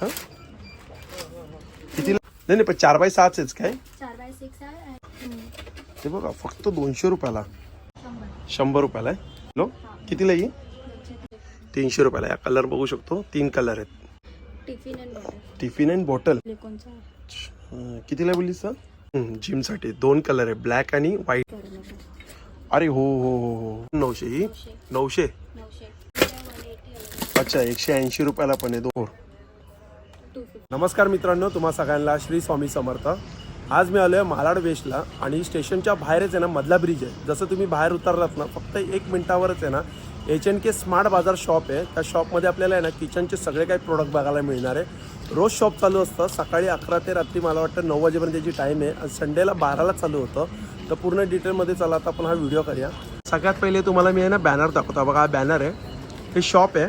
हा? किती नाही नाही पण चार बाय सहाच आहेच काय? चार बाय सिक्स आहे हम्म. ते बघा फक्त दोनशे रुपयाला. शंभर. रुपयाला आहे. लो कितीला येईल. तीनशे रुपयाला. या कलर बघू शकतो. तीन कलर आहेत. टिफिन अँड बॉटल कितीला बोललीस जिमसाठी. दोन कलर आहे ब्लॅक आणि व्हाईट अरे हो हो हो हो. नऊशे ही? नऊशे. अच्छा एकशे ऐंशी रुपयाला पण आहे. दोन. नमस्कार मित्रांनो तुम्हा सगळ्यांना श्री स्वामी समर्थ. आज मी आलो आहे मालाड वेस्टला आणि स्टेशनच्या बाहेरच आहे ना मधला ब्रिज आहे. जसं तुम्ही बाहेर उतरलात ना फक्त एक मिनिटावरच आहे ना H N K smart Bazaar shop आहे. त्या शॉपमध्ये आपल्याला आहे ना किचनचे सगळे काही प्रोडक्ट बघायला मिळणार आहे. रोज शॉप चालू असतं. सकाळी अकरा ते रात्री मला वाटतं नऊ वाजेपर्यंत त्याची टाईम आहे. आणि संडेला बाराला चालू होतं. तर पूर्ण डिटेलमध्ये चला आता आपण हा व्हिडिओ करूया. सगळ्यात पहिले तुम्हाला मी आहे ना बॅनर दाखवतो. बघा हा बॅनर आहे. हे शॉप आहे.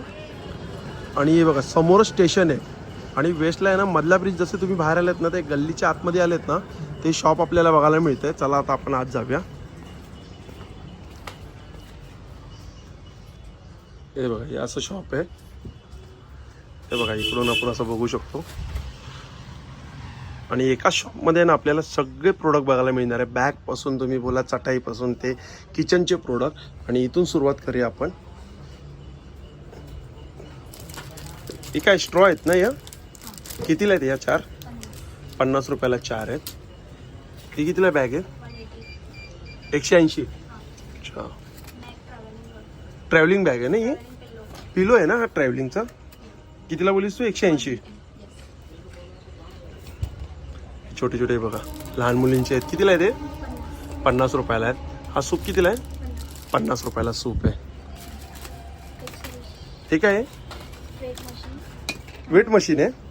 आणि हे बघा समोर स्टेशन आहे. आणि वेस्टला आहे ना मधला ब्रिज जसे तुम्ही बाहेर आलेत ना ते गल्लीच्या आतमध्ये आलेत ना ते शॉप आपल्याला बघायला मिळते चला आता आपण आज जाऊया. हे बघा हे असं शॉप आहे. हे बघा इकडून आपण असं बघू शकतो. आणि एका शॉपमध्ये ना आपल्याला सगळे प्रोडक्ट बघायला मिळणार आहे. बॅगपासून तुम्ही बोला चटाईपासून ते किचनचे प्रोडक्ट आणि इथून सुरुवात करूया आपण. हे काय स्ट्रॉ आहेत ना या? कितीला आहेत या चार? पन्नास रुपयाला चार आहेत. ही कितीला बॅग आहे? एकशे ऐंशी. अच्छा. ट्रॅव्हलिंग बॅग आहे ना ही? पिलो आहे ना हा ट्रॅव्हलिंगचा कितीला बोलीस तू? एकशे ऐंशी. छोटे छोटे बघा. लहान मुलींचे आहेत. कितीला आहे ते पन्नास रुपयाला आहेत. हा सूप कितीला आहे? पन्नास रुपयाला सूप आहे. हे काय आहे? वेट मशीन वेट मशीन आहे?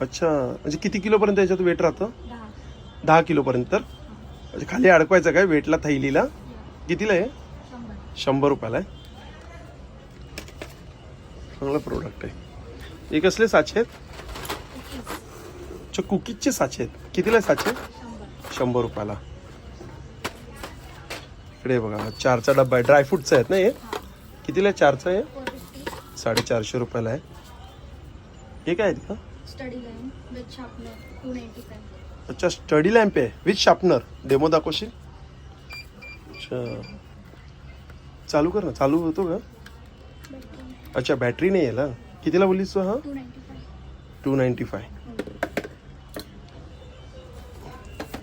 अच्छा म्हणजे किती किलोपर्यंत याच्यात वेट राहतं? दहा. किलोपर्यंत तर? म्हणजे खाली अडकवायचं काय वेटला थैलीला? कितीला आहे? शंभर. रुपयाला आहे. चांगलं प्रोडक्ट आहे. हे कसले साचे आहेत? अच्छा कुकीजचे साचे आहेत. कितीला आहे साचे? शंभर. रुपयाला. इकडे बघा चारचा डब्बा आहे. ड्रायफ्रूटचा आहेत ना हे? कितीला आहे चारचं आहे साडेचारशे रुपयाला आहे. हे काय आहेत का? Study line with sharpener two ninety five अच्छा स्टडी लॅम्प आहे विथ शार्पनर डेमो दाखवशील? अच्छा. चालू कर ना. चालू होतो का? अच्छा बॅटरी नाही याला कितीला बोललीस तू हा? Two ninety five two ninety five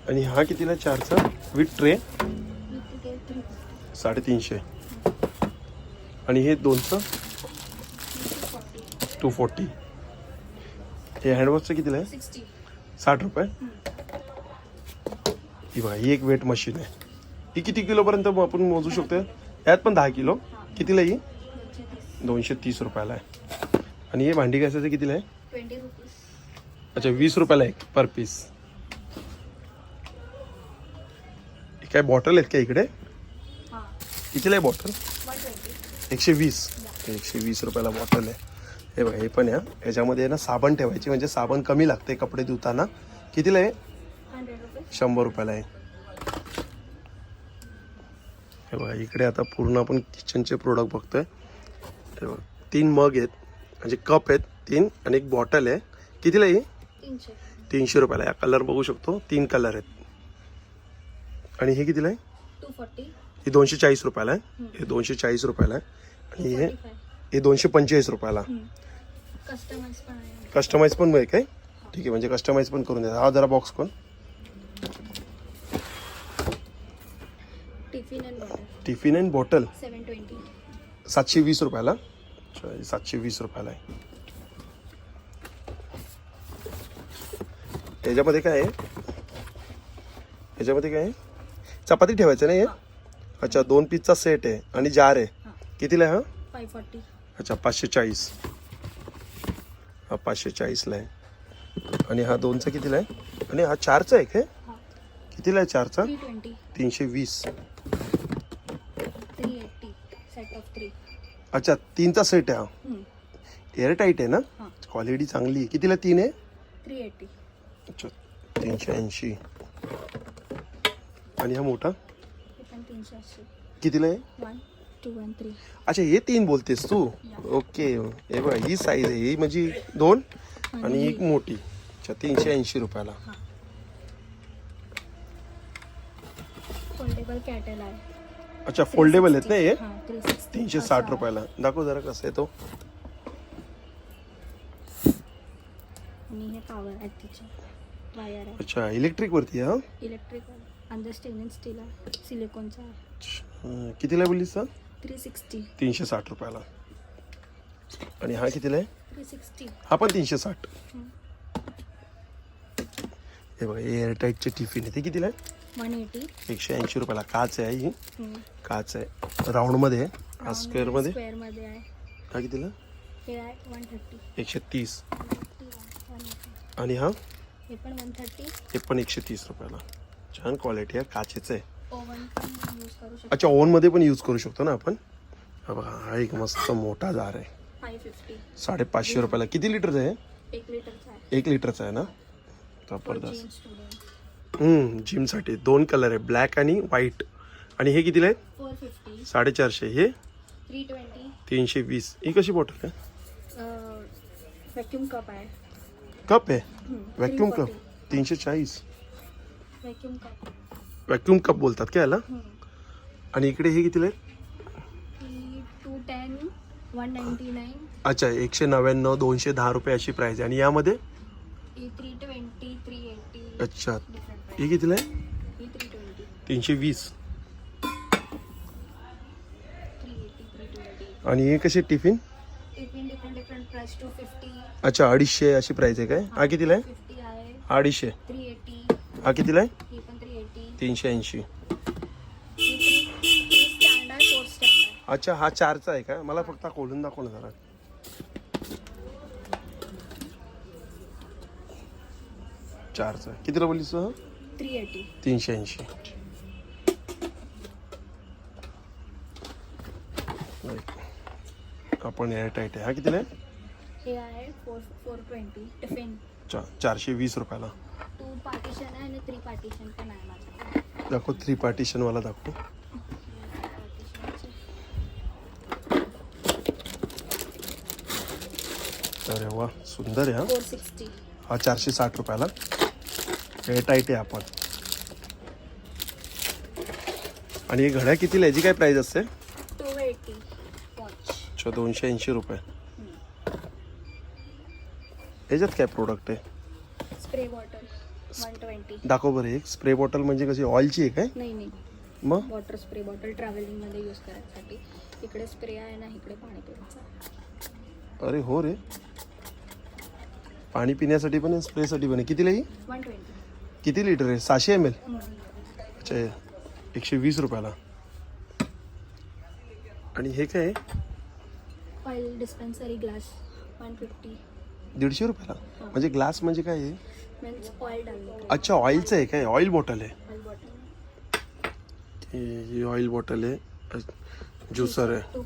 आणि हा कितीला चारचा विथ ट्रे विथ थ्री साडेतीनशे. आणि हे दोनचं? टू फोर्टी हे हँडवॉशचं कितीला आहे? सिक्स्टी साठ रुपये? ही बघा ही एक वेट मशीन आहे. ही किती किलोपर्यंत आपण मोजू शकतो यात पण दहा किलो. कितीला ही? दोनशे तीस दोनशे तीस रुपयाला आहे. आणि हे भांडी घासायचं कितीला आहे? ट्वेंटी रुपीज अच्छा वीस रुपयाला एक पर पीस हे काय बॉटल आहेत का इकडे? हां. कितीला आहे बॉटल वन ट्वेंटी एकशे वीस. एकशे वीस रुपयाला बॉटल आहे. हे बघा हे पण या. याच्यामध्ये ना साबण ठेवायची म्हणजे साबण कमी लागते कपडे धुताना. कितीला आहे? शंभर रुपयाला आहे. हे बघा इकडे आता पूर्ण आपण किचनचे प्रोडक्ट बघतोय. हे बघा तीन मग आहेत. म्हणजे कप आहेत तीन आणि एक बॉटल आहे. कितीला आहे? तीनशे. रुपयाला या कलर बघू शकतो. तीन कलर आहेत. आणि हे कितीला आहे? हे दोनशे चाळीस रुपयाला आहे. हे दोनशे चाळीस रुपयाला आहे. आणि हे हे दोनशे पंचेचाळीस रुपयाला. कस्टमाइज पण आहे. कस्टमाइज पण आहे काय? ठीक आहे म्हणजे कस्टमाइज पण करून द्या हा जरा बॉक्स कोण? Tiffin and bottle tiffin and bottle seven twenty सातशे वीस रुपयाला? अच्छा, हे सातशे वीस रुपयाला आहे. याच्यामध्ये काय आहे? याच्यामध्ये काय आहे? चपाती ठेवायचं नाही हे. अच्छा दोन पीसचा सेट आहे आणि जार आहे. कितीला आहे हा? फाय फोर्टी अच्छा पाचशे चाळीस. हा पाचशे चाळीसला आहे. आणि हा दोनचा कितीला आहे? आणि हा चारचा आहे काय हां. कितीला आहे चारचा? Three twenty. तीनशे वीस. Three eighty set of three अच्छा तीनचा सेट आहे हा. एअरटाईट आहे ना? हां. क्वालिटी चांगली आहे. कितीला तीन आहे? Three eighty. अच्छा तीनशे ऐंशी. आणि हा मोठा? हे पण तीनशे अस्सी कितीला आहे? वन टू वन थ्री अच्छा हे तीन बोलतेस तू? ओके. हे बघ ही साईज आहे. ही म्हणजे दोन आणि एक मोठी. अच्छा तीनशे ऐंशी रुपयाला. फोल्डेबल कॅटल आहे. अच्छा फोल्डेबल आहेत ना हे? तीनशे साठ रुपयाला. दाखव जरा कसं आहे तो. आणि हे पॉवर आहे तिचे. वायर आहे. अच्छा इलेक्ट्रिक वरती हा? इलेक्ट्रिकल अंदर स्टेनलेस स्टील आहे. सिलिकॉनचा आहे. कितीला बोललीस सर थ्री सिक्स्टी. तीनशे साठ रुपयाला. आणि हा कितीला आहे? Three sixty. हा पण तीनशे साठ. हे बघा एअरटाईटचे टिफिन आहे. ते कितीला आहे? वन एटी एकशे ऐंशी रुपयाला. काच आहे ही. काच आहे. राऊंडमध्ये आहे. हा स्क्वेअरमध्ये स्क्वेअरमध्ये आहे. हा कितीला? हे आहे वन थर्टी एकशे तीस. वन एटी आणि हा? हे पण वन थर्टी हे पण एकशे तीस रुपयाला. छान क्वालिटी आहे. काचेचं आहे. अच्छा ओव्हनमध्ये पण यूज करू शकतो ना आपण? हा बघा हा एक मस्त मोठा जार आहे. साडेपाचशे रुपयाला. किती लिटरचा आहे? एक लिटरचा आहे. ना? जबरदस्त. जिमसाठी दोन कलर आहे ब्लॅक आणि व्हाईट आणि हे कितीला आहे? साडेचारशे. हे? तीनशे वीस. ही कशी बॉटल आहे? व्हॅक्यूम कप आहे. कप आहे? व्हॅक्यूम कप तीनशे चाळीस. व्हॅक्यूम कप बोलतात काय याला? आणि इकडे हे कितीला आहे? Two ten one ninety nine अच्छा एकशे नव्याण्णव दोनशे दहा रुपये अशी प्राईस आहे. आणि यामध्ये? थ्री ट्वेंटी थ्री एटी अच्छा. ही कितीला आहे? ही थ्री ट्वेंटी तीनशे वीस. थ्री एटी थ्री ट्वेंटी आणि हे कसे tiffin? Tiffin different different price two fifty अच्छा अडीचशे अशी प्राईस आहे काय? हा कितीला आहे? फिफ्टी आहे. अडीचशे. थ्री एटी हा कितीला आहे? ही पण तीनशे ऐंशी. अच्छा हा चारचा आहे का? मला फक्त खोलून दाखव ना जरा. चारचा. आहे. कितीला बोललीस तू हा? थ्री एटी तीनशे ऐंशी. आपण एअर टाईट आहे. हा कितीला आहे? हे टिफिन चा चारशे वीस रुपयाला. पार्टिशन आहे आणि थ्री पार्टिशन पण आहे माझ्याकडे. दाखव थ्री पार्टिशनवाला दाखव. अरे वा सुंदर आहे हा. फोर सिक्स्टी हा चारशे साठ रुपयाला. टाईट आहे आपण. आणि ही घड्या कितीला याची काय प्राईस असते? टू एटी वॉच अच्छा दोनशे ऐंशी रुपये. याच्यात काय प्रोडक्ट आहे? स्प्रे बॉटल वन ट्वेंटी दाखव बरं एक. स्प्रे बॉटल म्हणजे कशी ऑइलची आहे काय? नाही नाही. मग? वॉटर स्प्रे बॉटल ट्रॅव्हलिंगमध्ये यूज करायसाठी. इकडे स्प्रे आहे ना इकडे पाणी प्यायचं अरे हो रे. पाणी पिण्यासाठी पण आहे स्प्रेसाठी पण आहे. कितीला ही? वन ट्वेंटी किती लिटर आहे? सहाशे एम एल अच्छा एकशे वीस रुपयाला. आणि हे काय oil dispensary glass one fifty दीडशे रुपयाला? म्हणजे ग्लास म्हणजे काय आहे अच्छा ऑइलचं आहे काय? ऑइल बॉटल आहे. ऑइल बॉटल ही ऑइल बॉटल आहे. ज्युसर आहे.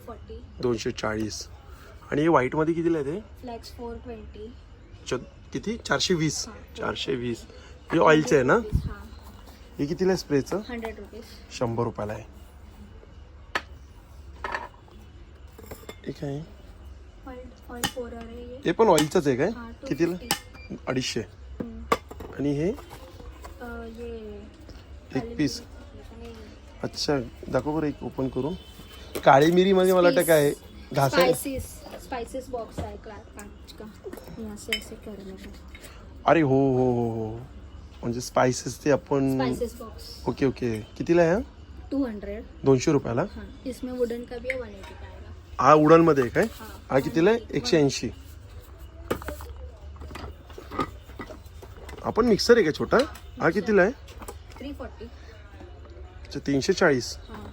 दोनशे चाळीस आणि हे व्हाईटमध्ये कितीला आहे ते? किती? चारशे वीस चारशे. वीस हे ऑइलचं आहे ना? हां. कितीला आहे स्प्रेचं? शंभर रुपयाला आहे. हे काय? आहे? हे. पण ऑइलचंच आहे काय? कितीला? अडीचशे. आणि हे? एक पीस अच्छा दाखव बरं एक ओपन करून. काळी मिरीमध्ये मला वाटतं काय? आहे? घास बॉक्स अरे हो हो हो हो. म्हणजे स्पायसेस ते आपण ओके ओके. कितीला आहे टू हंड्रेड दोनशे रुपयाला? इसमें वुडन का भी है वन एटी का आएगा हा उडनमध्ये आहे काय? हाँ हा कितीला आहे? एकशे ऐंशी. आपण मिक्सर आहे का छोटा? हा कितीला आहे? Three forty. अच्छा तीनशे चाळीस. हाँ.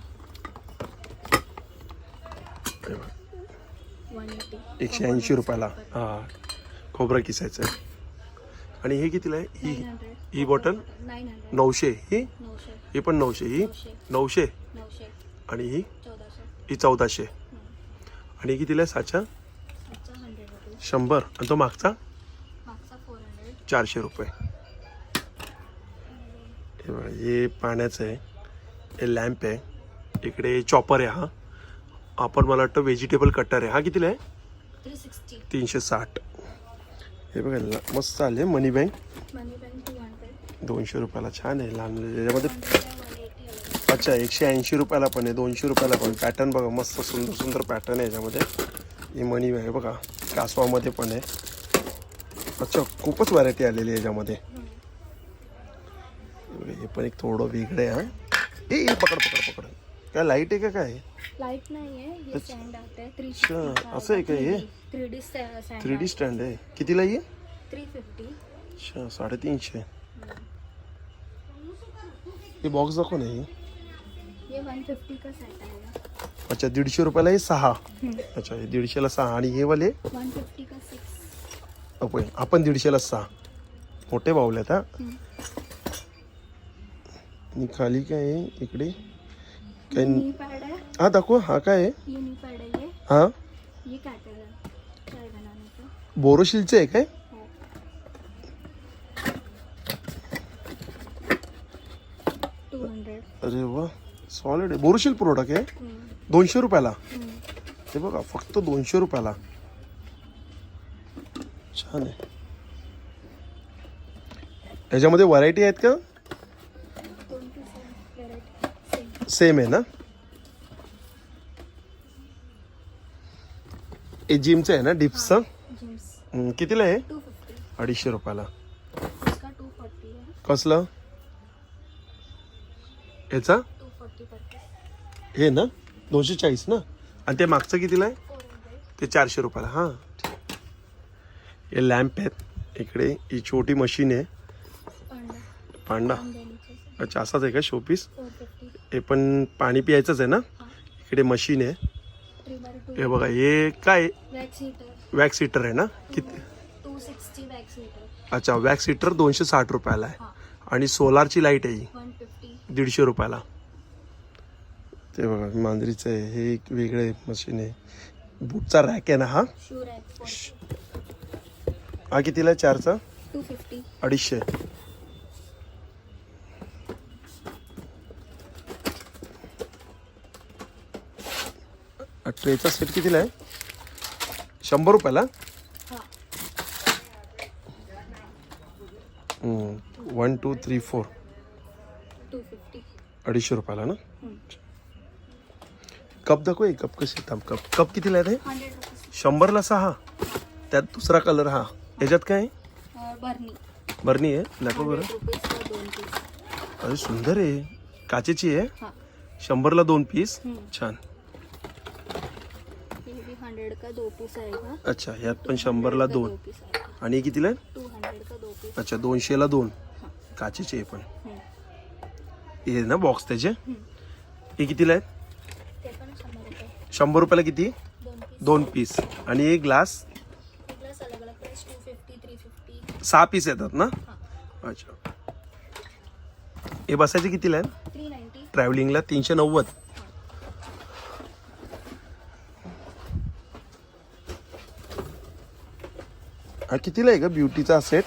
वन एटी एकशे ऐंशी रुपयाला. हा. खोबरं किसायचं आहे. आणि हे कितीला आहे? ही हंड्रेड. ही बॉटल? हंड्रेड. नऊशे. ही? नौशे ही पण नऊशे. ही? नऊशे. आणि ही? ही चौदाशे. आणि कितीला आहे साचा शंभर. आणि तो मागचा? चारशे रुपये. हे हे पाण्याचं आहे. हे लॅम्प आहे. इकडे चॉपर आहे हा. आपण मला वाटतं व्हेजिटेबल कटर आहे. हा कितीला आहे तीनशे साठ. हे बघा मस्त आले मनी बँक. दोनशे रुपयाला छान आहे. लहान. याच्यामध्ये अच्छा एकशे ऐंशी रुपयाला पण आहे दोनशे रुपयाला पण. पॅटर्न बघा मस्त सुंदर सुंदर पॅटर्न आहे याच्यामध्ये. ही मणी आहे बघा कासवामध्ये पण आहे. अच्छा खूपच व्हरायटी आलेली आहे याच्यामध्ये. हे पण एक थोडं वेगळं आहे हा. ए पकड पकड पकड. काय लाइट आहे का काय? लाइट नाही हे असं आहे का हे? थ्री डी स्टँड आहे. कितीला ये थ्री फिफ्टी अच्छा साडेतीनशे. हे बॉक्स दाखव ना हे ये वन फिफ्टी का सेट आएगा अच्छा दीडशे रुपयाला हे सहा. अच्छा हे दीडशेला सहा. आणि हे वाले? वन फिफ्टी का सिक्स ओके आपण दीडशेला सहा. मोठे बाहुले आहेत हा. आणि खाली काय आहे? इकडे काय नी पैड है हा दाखव. हा काय आहे? ये नी पैड है ये ये बोरोशिलचं आहे काय है टू हंड्रेड अरे वा सॉलिड आहे. बोरोशिल प्रोडक्ट आहे. दोनशे रुपयाला. ते बघा फक्त दोनशे रुपयाला. छान आहे. याच्यामध्ये व्हरायटी आहेत का? सेम आहे ना? हे जिमचं आहे ना डिप्सचं हम्म, कितीला आहे? अडीचशे रुपयाला. कसलं? याचा? हे ना दोनशे चाळीस ना? आणि ते मागचं कितीला आहे? ते चारशे रुपयाला. हां हे लॅम्प आहेत. इकडे ही छोटी मशीन आहे. पांडा अच्छा असाच आहे का शोपीस हे पण पाणी प्यायचंच आहे ना? इकडे मशीन आहे. हे बघा हे काय? वैक्स हीटर आहे ना? किती? अच्छा वॅक्स हिटर दोनशे साठ रुपयाला आहे. आणि सोलारची लाइट आहे ही. दीडशे रुपयाला. ते बघा मांजरीचं आहे हे एक वेगळे मशीन आहे. बूटचा रॅक आहे ना हा? हा कितीला आहे चारचा? अडीचशे. ट्रेचा सेट कितीला आहे? शंभर रुपयाला? वन टू थ्री फोर अडीचशे रुपयाला ना? कप दाखव एक कप कसे थांब कप. कप कितीला आहे ते शंभरला सहा. त्यात दुसरा कलर हा. याच्यात काय आहे? बर्नी. बरणी आहे? दाखव बरं. अरे सुंदर आहे. काचेची आहे? हाँ. शंभरला दोन पीस. छान. का दो पीस अच्छा यात पण शंभरला दोन. आणि कितीला अच्छा दोनशेला दोन. काचेचे पण. हे ना बॉक्स त्याचे. हे कितीला आहेत ते पण शंभर रुपये शंभर रुपयाला किती? दोन पीस. आणि एक ग्लास? सहा पीस येतात ना? अच्छा. हे बसायचे कितीला आहे ट्रॅव्हलिंगला तीनशे नव्वद. हा कितीला आहे का ब्युटीचा सेट?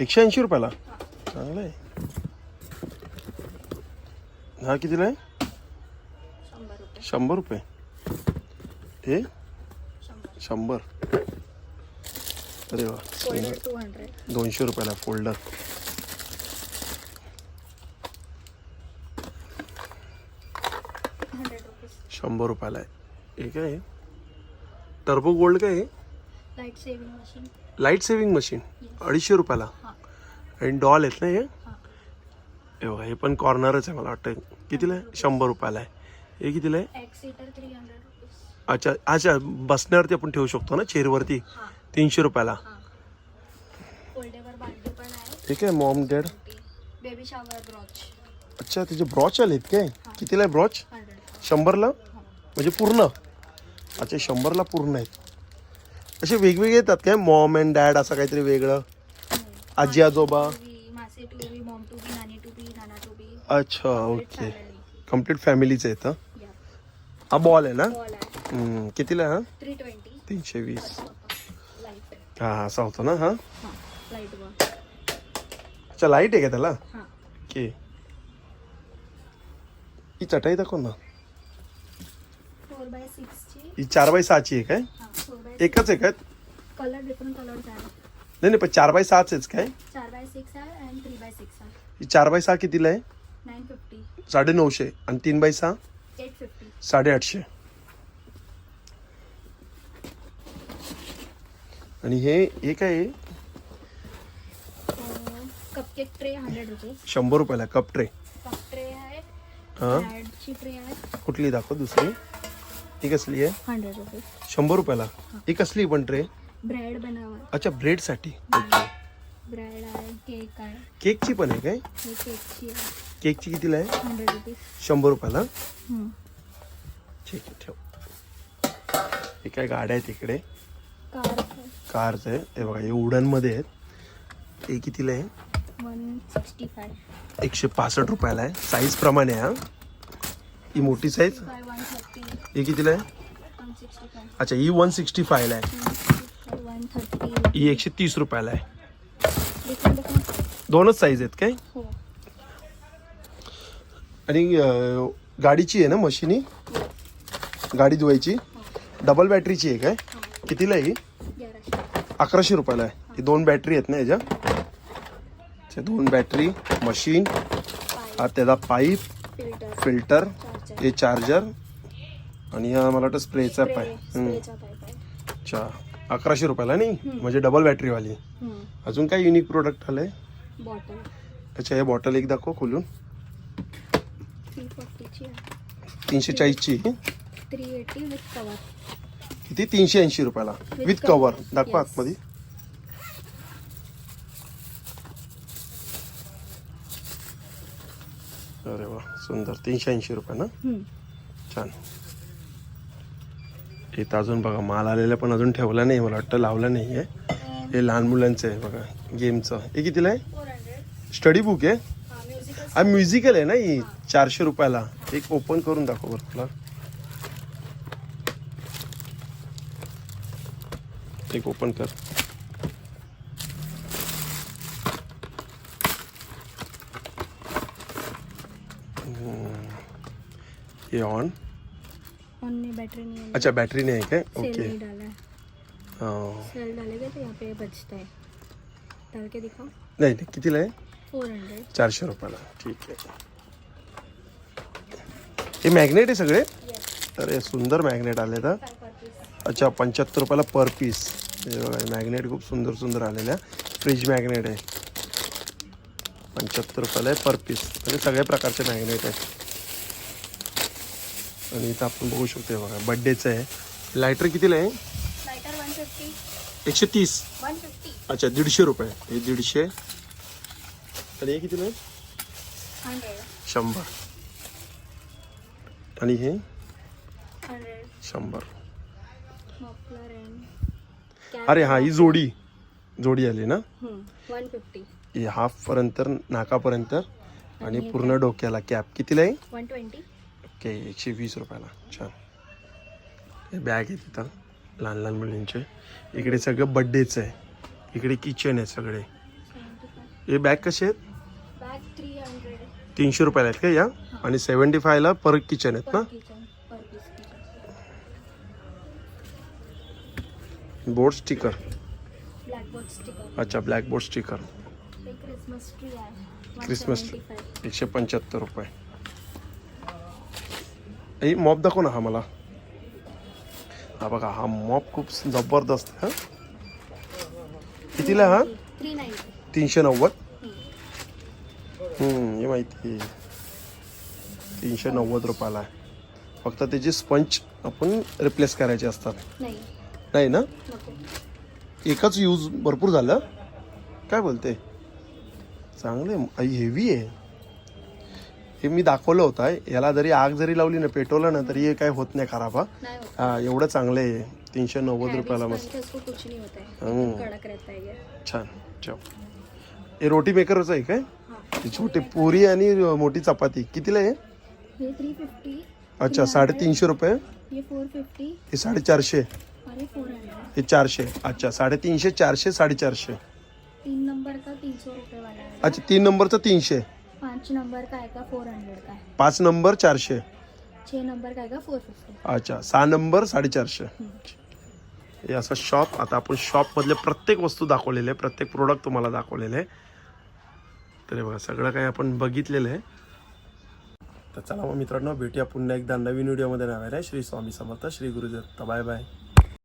एकशे ऐंशी रुपयाला. चांगला आहे. हा कितीला आहे? शंभर रुपये. हे? शंभर. अरे वा. दोनशे रुपयाला फोल्डर शंभर रुपयाला आहे. हे काय टर्बो गोल्ड काय आहे? Light saving machine light saving machine अडीचशे रुपयाला. हाँ. आणि डॉल आहेत ना हे? हे. पण कॉर्नरच आहे मला वाटतं. कितीला आहे? शंभर रुपयाला आहे. हे कितीला आहे? एक सीटर थ्री हंड्रेड रुपीज अच्छा अच्छा बसण्यावरती आपण ठेवू शकतो ना चेअरवरती? हाँ. तीनशे रुपयाला. हाँ. पण आहे ठीक आहे mom dad baby shower brooch अच्छा त्याचे ब्रॉच आलेत काय? कितीला आहे ब्रॉच हंड्रेड शंभरला? हाँ. म्हणजे पूर्ण? अच्छा शंभरला पूर्ण आहेत. असे वेगवेगळे येतात काय? मॉम अँड डॅड असं काहीतरी वेगळं. आजी आजोबा? मासे to be mom to be nani to be nana to be. अच्छा ओके कंप्लीट फॅमिलीचं येतं हा बॉल आहे ना? हम्म, कितीला आहे हा? थ्री ट्वेंटी तीनशे वीस. लाइट हा असा होता ना हा? हां लाइट अच्छा लाइट आहे का त्याला? हां. ओके. ही चटाई दाखव ना. फोर बाय सिक्सची ही चार बाय सहाची आहे काय? हां फोर बाय एकच आहे काय? कलर डिफरंट कलर्स आहे. नाही नाही पण चार बाय सहाच काय? चार बाय सिक्स आहे अँड थ्री बाय सिक्स आहे. ही चार बाय सहा कितीला आहे? नाईन फिफ्टी साडे नऊशे आणि तीन बाय सहा? एट फिफ्टी साडेआठशे. आणि हे हे काय आहे? कपकेक ट्रे हंड्रेड रुपीज शंभर रुपयाला कप ट्रे कप ट्रे आहे. हां? ब्रॅडची ट्रे आहे. कुठली दाखव दुसरी. ही कसली आहे? हंड्रेड रुपीज शंभर रुपयाला. ही. कसली पण ट्रे ब्रेड बनावा अच्छा ब्रेडसाठी ओके ब्रेड आहे केक आहे. केकची पण आहे काय? हे केकची आहे. केकची कितीला आहे? हंड्रेड रुपीज शंभर रुपयाला. हम्म. ठीक आहे ठेव. हे काय गाड्या आहेत इकडे? कार्स आहे. हे बघा हे उडनमध्ये आहेत. हे कितीला आहे? एकशे पासष्ट रुपयाला आहे. साईज प्रमाणे हा. ही मोठी साईज ही कितीला आहे? अच्छा ही वन सिक्स्टी फायला आहे. ही एकशे तीस रुपयाला आहे. दोनच साईज आहेत काय? हो. आणि गाडीची आहे ना मशीनी गाडी धुवायची. डबल बॅटरीची आहे. काय कितीला आहे ही? अकराशे रुपयाला आहे. ही दोन बॅटरी आहेत ना याच्या? अच्छा, दोन बॅटरी मशीन त्याचा पाईप फिल्टर हे चार्जर आणि हा मला वाटतं स्प्रेचा आहे. अच्छा अकराशे रुपयाला नाही? म्हणजे डबल बॅटरीवाली. अजून काय युनिक प्रोडक्ट आलंय? बॉटल अच्छा हे बॉटल एक दाखव खोलून. आहे. तीनशे चाळीसची थ्री एटी विथ कवर किती? तीनशे ऐंशी रुपयाला. With विथ कवर cover, दाखवा yes. आतमध्ये अरे वा सुंदर. तीनशे ऐंशी रुपये ना? छान. इथं अजून बघा माल आलेला पण अजून ठेवला नाही मला वाटतं लावला नाही आहे. हे लहान मुलांचं आहे बघा गेमचं हे कितीला आहे? स्टडी बुक आहे? हा म्युझिकल हा म्युझिकल आहे ना ही? चारशे रुपयाला. एक ओपन करून दाखव बरं तुला. एक ओपन कर। हम्म. ये ऑन ऑन में बैटरी नहीं है। अच्छा बैटरी नहीं है क्या? सेल ओके नहीं डाला है। हाँ. सेल डालेगा तो यहाँ पे बचता है। डाल के दिखाओ। नाही नाही कितीला आहे फोर हंड्रेड चारशे रुपयाला ठीक आहे हे मॅग्नेट आहे सगळे अरे सुंदर मॅग्नेट आले तर अच्छा पंच्याहत्तर रुपयाला पर पीस हे बघा मॅग्नेट खूप सुंदर सुंदर आलेलं आहे फ्रीज मॅग्नेट आहे. पंच्याहत्तर रुपयाला आहे पर पीस म्हणजे सगळ्या प्रकारचे मॅग्नेट आहेत आणि इथं आपण बघू शकतो हे बघा बड्डेचं आहे. लायटर कितीला आहे? एकशे तीस. अच्छा दीडशे रुपये. हे दीडशे. आणि हे कितीला आहे? शंभर. आणि हे? शंभर. अरे हा ही जोडी. जोडी आली ना? वन फिफ्टी ही हाफपर्यंत नाकापर्यंत आणि पूर्ण डोक्याला कॅप. कितीला आहे? वन ट्वेंटी ओके एकशे वीस रुपयाला. छान. हे बॅग आहे तिथं लहान लहान मुलींचे. इकडे सगळं बड्डेचं आहे. इकडे किचन आहे सगळे. हे बॅग कसे आहेत? बॅग थ्री हंड्रेड तीनशे रुपयाला आहेत का या? आणि सेवन्टी फायला पर किचन आहेत ना पर kitchen per piece kitchen board sticker अच्छा black board sticker Christmas tree आहे. Christmas 175. एकशे पंच्याहत्तर रुपये. ही मॉप दाखव ना हा मला. हा बघा हा मॉप खूप जबरदस्त हा? कितीला हा? तीनशे नव्वद? हे माहिती आहे. तीनशे नव्वद रुपयाला आहे. फक्त त्याची स्पंच आपण रिप्लेस करायचे असतात. नाही ना? एकच यूज भरपूर झालं. काय बोलते? चांगले हेवी आहे. हे मी दाखवलं होतं याला जरी आग जरी लावली ना पेटवलं ना तरी हे काय होत नाही खराब हा. हा एवढं चांगलं आहे. तीनशे नव्वद रुपयाला मस्त. छान. चव हे रोटी मेकरच आहे काय? छोटी पुरी आणि मोठी चपाती. कितीला आहे? अच्छा साडेतीनशे रुपये. हे साडेचारशे. हे चारशे. अच्छा साडेतीनशे चारशे साडेचारशे. तीन नंबर का तीन सौ रुपये वाला है अच्छा तीन नंबरचं तीनशे. पाँच नंबर का? आएगा फोर हंड्रेड का है पाच नंबर चारशे. छे नंबर काय का? फोर फिफ्टी अच्छा सहा नंबर साडेचारशे. हे असं शॉप आता आपण शॉपमधले प्रत्येक वस्तू दाखवलेले आहे. प्रत्येक प्रोडक्ट तुम्हाला दाखवलेले आहे. तर हे बघा सगळं काही आपण बघितलेलं आहे. तर चला मग मित्रांनो भेटूया पुन्हा एकदा नवीन व्हिडिओमध्ये नव्याने श्री स्वामी समर्थ श्री गुरुदत्त. Bye bye.